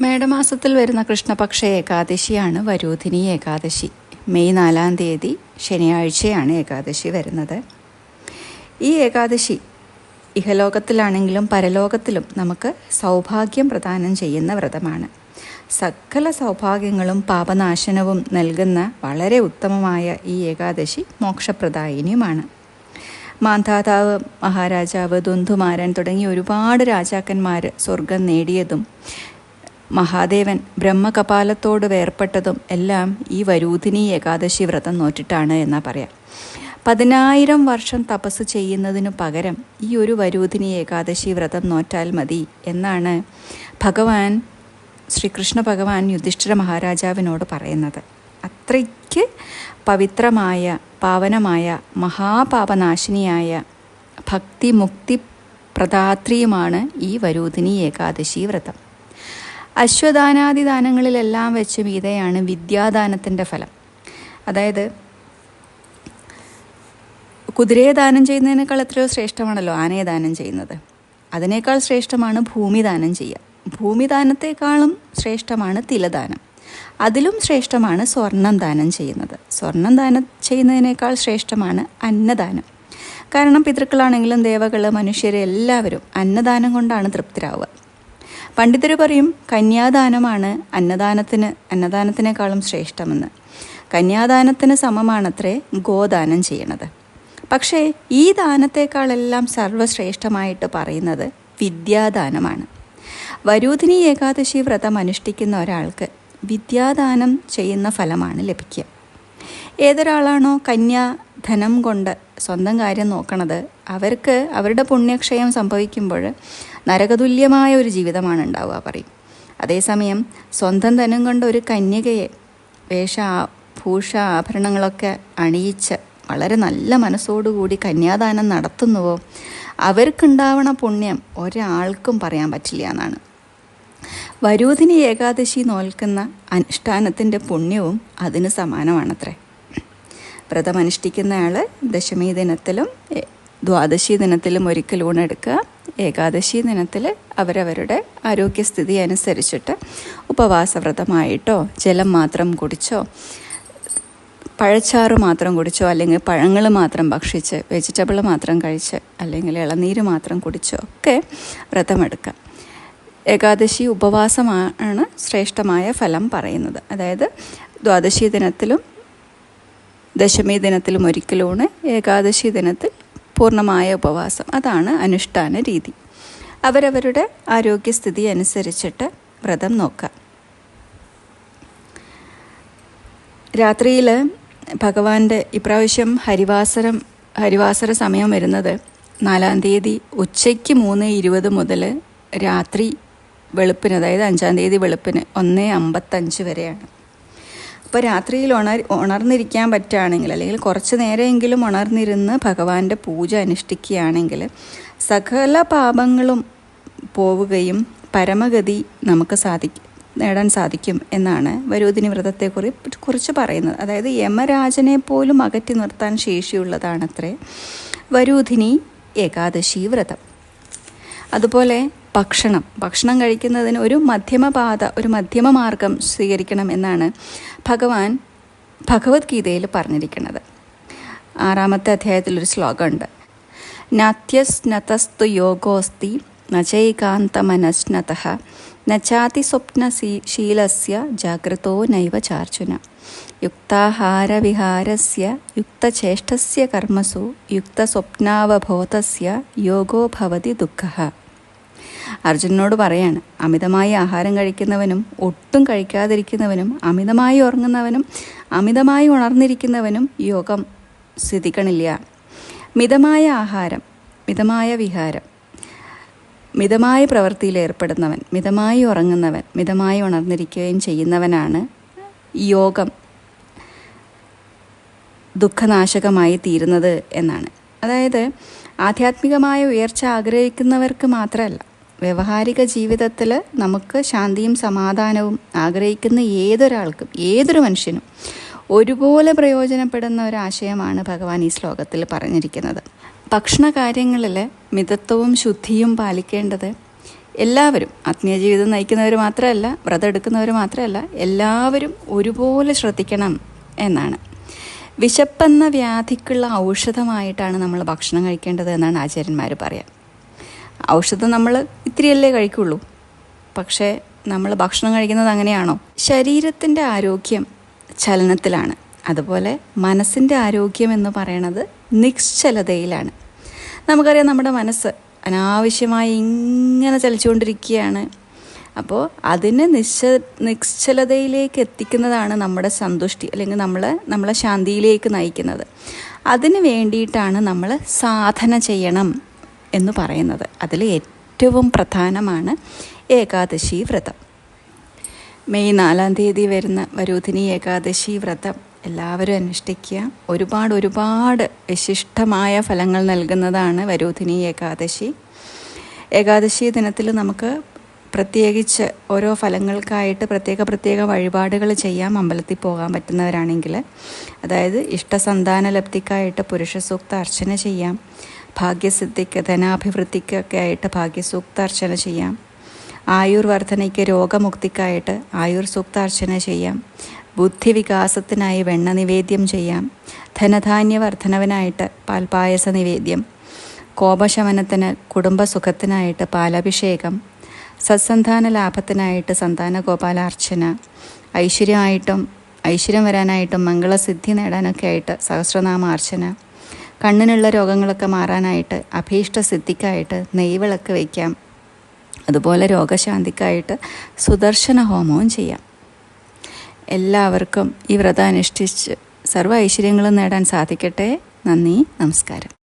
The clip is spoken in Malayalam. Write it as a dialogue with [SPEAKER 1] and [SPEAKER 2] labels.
[SPEAKER 1] മേടമാസത്തിൽ വരുന്ന കൃഷ്ണപക്ഷ ഏകാദശിയാണ് വരൂധിനി ഏകാദശി. മെയ് നാലാം തീയതി ശനിയാഴ്ചയാണ് ഏകാദശി വരുന്നത്. ഈ ഏകാദശി ഇഹലോകത്തിലാണെങ്കിലും പരലോകത്തിലും നമുക്ക് സൗഭാഗ്യം പ്രദാനം ചെയ്യുന്ന വ്രതമാണ്. സകല സൗഭാഗ്യങ്ങളും പാപനാശനവും നൽകുന്ന വളരെ ഉത്തമമായ ഈ ഏകാദശി മോക്ഷപ്രദായിനിയുമാണ്. മാന്ധാതാവ് മഹാരാജാവ് ദുന്ധുമാരൻ തുടങ്ങി ഒരുപാട് രാജാക്കന്മാർ സ്വർഗം നേടിയതും മഹാദേവൻ ബ്രഹ്മകപാലത്തോട് വേർപ്പെട്ടതും എല്ലാം ഈ വരൂധിനി ഏകാദശി വ്രതം നോറ്റിട്ടാണ് എന്നാ പറയാം. പതിനായിരം വർഷം തപസ് ചെയ്യുന്നതിനു പകരം ഈ ഒരു വരൂധിനി ഏകാദശി വ്രതം നോറ്റാൽ മതി എന്നാണ് ഭഗവാൻ ശ്രീകൃഷ്ണ ഭഗവാൻ യുധിഷ്ഠിര മഹാരാജാവിനോട് പറയുന്നത്. അത്രയ്ക്ക് പവിത്രമായ പാവനമായ മഹാപാപനാശിനിയായ ഭക്തിമുക്തി പ്രദാത്രിയുമാണ് ഈ വരൂധിനി ഏകാദശി വ്രതം. അശ്വദാനാദി ദാനങ്ങളിലെല്ലാം വെച്ച് മീതയാണ് വിദ്യാദാനത്തിന്റെ ഫലം. അതായത് കുതിരയെ ദാനം ചെയ്യുന്നതിനേക്കാൾ എത്രയോ ശ്രേഷ്ഠമാണല്ലോ ആനയെ ദാനം ചെയ്യുന്നത്. അതിനേക്കാൾ ശ്രേഷ്ഠമാണ് ഭൂമി ദാനം ചെയ്യുക. ഭൂമി ദാനത്തെക്കാളും ശ്രേഷ്ഠമാണ് തിലദാനം. അതിലും ശ്രേഷ്ഠമാണ് സ്വർണം ദാനം ചെയ്യുന്നത്. സ്വർണം ദാനം ചെയ്യുന്നതിനേക്കാൾ ശ്രേഷ്ഠമാണ് അന്നദാനം. കാരണം പിതൃക്കളാണെങ്കിലും ദേവകൾ മനുഷ്യർ എല്ലാവരും അന്നദാനം കൊണ്ടാണ് തൃപ്തരാവുക. പണ്ഡിതർ പറയും കന്യാദാനമാണ് അന്നദാനത്തിന് അന്നദാനത്തിനേക്കാളും ശ്രേഷ്ഠമെന്ന്. കന്യാദാനത്തിന് സമമാണത്രേ ഗോദാനം ചെയ്യണത്. പക്ഷേ ഈ ദാനത്തെക്കാളെല്ലാം സർവശ്രേഷ്ഠമായിട്ട് പറയുന്നത് വിദ്യാദാനമാണ്. വരൂധിനി ഏകാദശി വ്രതം അനുഷ്ഠിക്കുന്ന ഒരാൾക്ക് വിദ്യാദാനം ചെയ്യുന്ന ഫലമാണ് ലഭിക്കുക. ഏതൊരാളാണോ കന്യാ ധനം കൊണ്ട് സ്വന്തം കാര്യം നോക്കണത് അവർക്ക് അവരുടെ പുണ്യക്ഷയം സംഭവിക്കുമ്പോൾ നരകതുല്യമായ ഒരു ജീവിതമാണ് ഉണ്ടാവുക പറയും. അതേസമയം സ്വന്തം ധനം കൊണ്ട് ഒരു കന്യകയെ വേഷ ഭൂഷ ആഭരണങ്ങളൊക്കെ അണിയിച്ച് വളരെ നല്ല മനസ്സോടുകൂടി കന്യാദാനം നടത്തുന്നുവോ അവർക്കുണ്ടാവണ പുണ്യം ഒരാൾക്കും പറയാൻ പറ്റില്ല എന്നാണ്. വരൂധിനി ഏകാദശി നോൽക്കുന്ന അനുഷ്ഠാനത്തിന്റെ പുണ്യവും അതിന് സമാനമാണത്രേ. വ്രതം അനുഷ്ഠിക്കുന്നയാൾ ദശമി ദിനത്തിലും ദ്വാദശി ദിനത്തിലും ഒരിക്കൽ ഊണെടുക്കുക. ഏകാദശി ദിനത്തിൽ അവരവരുടെ ആരോഗ്യസ്ഥിതി അനുസരിച്ചിട്ട് ഉപവാസവ്രതമായിട്ടോ ജലം മാത്രം കുടിച്ചോ പഴച്ചാറ് മാത്രം കുടിച്ചോ അല്ലെങ്കിൽ പഴങ്ങൾ മാത്രം ഭക്ഷിച്ച് വെജിറ്റബിൾ മാത്രം കഴിച്ച് അല്ലെങ്കിൽ ഇളനീര് മാത്രം കുടിച്ചോ ഒക്കെ വ്രതമെടുക്കാം ഏകാദശി ഉപവാസമാണ് ശ്രേഷ്ഠമായ ഫലം പറയുന്നത്. അതായത് ദ്വാദശി ദിനത്തിലും ദശമി ദിനത്തിലും ഒരിക്കലുമാണ് ഏകാദശി ദിനത്തിൽ പൂർണമായ ഉപവാസം. അതാണ് അനുഷ്ഠാന രീതി. അവരവരുടെ ആരോഗ്യസ്ഥിതി അനുസരിച്ചിട്ട് വ്രതം നോക്കുക. രാത്രിയിൽ ഭഗവാന്റെ ഇപ്രാവശ്യം ഹരിവാസരം ഹരിവാസര സമയം വരുന്നത് നാലാം തീയതി ഉച്ചയ്ക്ക് മൂന്ന് ഇരുപത് മുതൽ രാത്രി വെളുപ്പിന് അതായത് അഞ്ചാം തീയതി വെളുപ്പിന് ഒന്ന് അമ്പത്തഞ്ച് വരെയാണ്. അപ്പോൾ രാത്രിയിൽ ഉണർ ഉണർന്നിരിക്കാൻ പറ്റുകയാണെങ്കിൽ അല്ലെങ്കിൽ കുറച്ച് നേരമെങ്കിലും ഉണർന്നിരുന്ന് ഭഗവാന്റെ പൂജ അനുഷ്ഠിക്കുകയാണെങ്കിൽ സകല പാപങ്ങളും പോവുകയും പരമഗതി നമുക്ക് സാധിക്കും നേടാൻ സാധിക്കും എന്നാണ് വരൂതിനി വ്രതത്തെക്കുറി കുറിച്ച് പറയുന്നത്. അതായത് യമരാജനെ പോലും അകറ്റി നിർത്താൻ ശേഷിയുള്ളതാണത്രേ വരൂധിനി ഏകാദശി വ്രതം. അതുപോലെ ഭക്ഷണം. ഭക്ഷണം കഴിക്കുന്നതിന് ഒരു മധ്യമപാത ഒരു മധ്യമ മാർഗം സ്വീകരിക്കണം എന്നാണ് ഭഗവാൻ ഭഗവത്ഗീതയിൽ പറഞ്ഞിരിക്കുന്നത്. ആറാമത്തെ അധ്യായത്തിലൊരു ശ്ലോകമുണ്ട്. നാത്യസ്നതസ്തു യോഗോസ്തി നചൈകാന്തമനസ്നത നച്ചാതി സ്വപ്നശീലസ്യ ജാഗ്രതോ നൈവ ചാർജുന. യുക്താഹാരവിഹാരസ്യ യുക്തചേഷ്ടസ്യ കർമ്മസു യുക്തസ്വപ്നാവബോധസ്യ യോഗോ ഭവതി ദുഃഖ. അർജുനനോട് പറയാണ് അമിതമായി ആഹാരം കഴിക്കുന്നവനും ഒട്ടും കഴിക്കാതിരിക്കുന്നവനും അമിതമായി ഉറങ്ങുന്നവനും അമിതമായി ഉണർന്നിരിക്കുന്നവനും യോഗം സിദ്ധിക്കണില്ല. മിതമായ ആഹാരം മിതമായ വിഹാരം മിതമായ പ്രവൃത്തിയിൽ ഏർപ്പെടുന്നവൻ മിതമായി ഉറങ്ങുന്നവൻ മിതമായി ഉണർന്നിരിക്കുകയും ചെയ്യുന്നവനാണ് യോഗം ദുഃഖനാശകമായി തീരുന്നത് എന്നാണ്. അതായത് ആധ്യാത്മികമായ ഉയർച്ച ആഗ്രഹിക്കുന്നവർക്ക് മാത്രമല്ല വ്യവഹാരിക ജീവിതത്തിൽ നമുക്ക് ശാന്തിയും സമാധാനവും ആഗ്രഹിക്കുന്ന ഏതൊരാൾക്കും ഏതൊരു മനുഷ്യനും ഒരുപോലെ പ്രയോജനപ്പെടുന്ന ഒരാശയമാണ് ഭഗവാൻ ഈ ശ്ലോകത്തിൽ പറഞ്ഞിരിക്കുന്നത്. ഭക്ഷണ കാര്യങ്ങളിൽ മിതത്വവും ശുദ്ധിയും പാലിക്കേണ്ടത് എല്ലാവരും ആത്മീയ ജീവിതം നയിക്കുന്നവർ മാത്രമല്ല വ്രതം എടുക്കുന്നവർ മാത്രമല്ല എല്ലാവരും ഒരുപോലെ ശ്രദ്ധിക്കണം എന്നാണ്. വിശപ്പെന്ന വ്യാധിക്കുള്ള ഔഷധമായിട്ടാണ് നമ്മൾ ഭക്ഷണം കഴിക്കേണ്ടത് എന്നാണ് ആചാര്യന്മാർ പറയാം. ഔഷധം നമ്മൾ ഇത്തിരിയല്ലേ കഴിക്കുള്ളൂ. പക്ഷേ നമ്മൾ ഭക്ഷണം കഴിക്കുന്നത് അങ്ങനെയാണോ? ശരീരത്തിന്റെ ആരോഗ്യം ചലനത്തിലാണ്. അതുപോലെ മനസ്സിന്റെ ആരോഗ്യം എന്ന് പറയണത് നിശ്ചലതയിലാണ്. നമുക്കറിയാം നമ്മുടെ മനസ്സ് അനാവശ്യമായി ഇങ്ങനെ ചലിച്ചുകൊണ്ടിരിക്കുകയാണ്. അപ്പോൾ അതിനെ നിശ്ച നിശ്ചലതയിലേക്ക് എത്തിക്കുന്നതാണ് നമ്മുടെ സന്തുഷ്ടി അല്ലെങ്കിൽ നമ്മൾ നമ്മളെ ശാന്തിയിലേക്ക് നയിക്കുന്നത്. അതിന് വേണ്ടിയിട്ടാണ് നമ്മൾ സാധന ചെയ്യണം. എന്ന് പറയുന്നത്. അതിൽ ഏറ്റവും പ്രധാനമാണ് ഏകാദശി വ്രതം. മെയ് നാലാം തീയതി വരുന്ന വരൂധിനി ഏകാദശി വ്രതം എല്ലാവരും അനുഷ്ഠിക്കുക. ഒരുപാട് ഒരുപാട് വിശിഷ്ടമായ ഫലങ്ങൾ നൽകുന്നതാണ് വരൂധിനി ഏകാദശി. ഏകാദശി ദിനത്തിൽ നമുക്ക് പ്രത്യേകിച്ച് ഓരോ ഫലങ്ങൾക്കായിട്ട് പ്രത്യേക പ്രത്യേക വഴിപാടുകൾ ചെയ്യാം. അമ്പലത്തിൽ പോകാൻ പറ്റുന്നവരാണെങ്കിൽ. അതായത് ഇഷ്ടസന്താന ലബ്ധിക്കായിട്ട് പുരുഷസൂക്ത അർച്ചന ചെയ്യാം. ഭാഗ്യസിദ്ധിക്ക് ധനാഭിവൃദ്ധിക്കൊക്കെ ആയിട്ട് ഭാഗ്യസൂക്താർച്ചന ചെയ്യാം. ആയുർ വർധനയ്ക്ക് രോഗമുക്തിക്കായിട്ട് ആയുർ സൂക്താർച്ചന ചെയ്യാം. ബുദ്ധി വികാസത്തിനായി വെണ്ണ നിവേദ്യം ചെയ്യാം. ധനധാന്യ വർധനവിനായിട്ട് പാൽപായസ നിവേദ്യം. കോപശമനത്തിന് കുടുംബസുഖത്തിനായിട്ട് പാലഭിഷേകം. സത്സന്താന ലാഭത്തിനായിട്ട് സന്താന ഗോപാലാർച്ചന ഐശ്വര്യമായിട്ടും ഐശ്വര്യം വരാനായിട്ടും മംഗളസിദ്ധി നേടാനൊക്കെ ആയിട്ട് സഹസ്രനാമാർച്ചന. കണ്ണിനുള്ള രോഗങ്ങളൊക്കെ മാറാനായിട്ട് അഭീഷ്ട സിദ്ധിക്കായിട്ട് നെയ്വിളക്ക് വയ്ക്കാം. അതുപോലെ രോഗശാന്തിക്കായിട്ട് സുദർശന ഹോമവും ചെയ്യാം. എല്ലാവർക്കും ഈ വ്രതം അനുഷ്ഠിച്ച് സർവ ഐശ്വര്യങ്ങളും നേടാൻ സാധിക്കട്ടെ. നന്ദി നമസ്കാരം.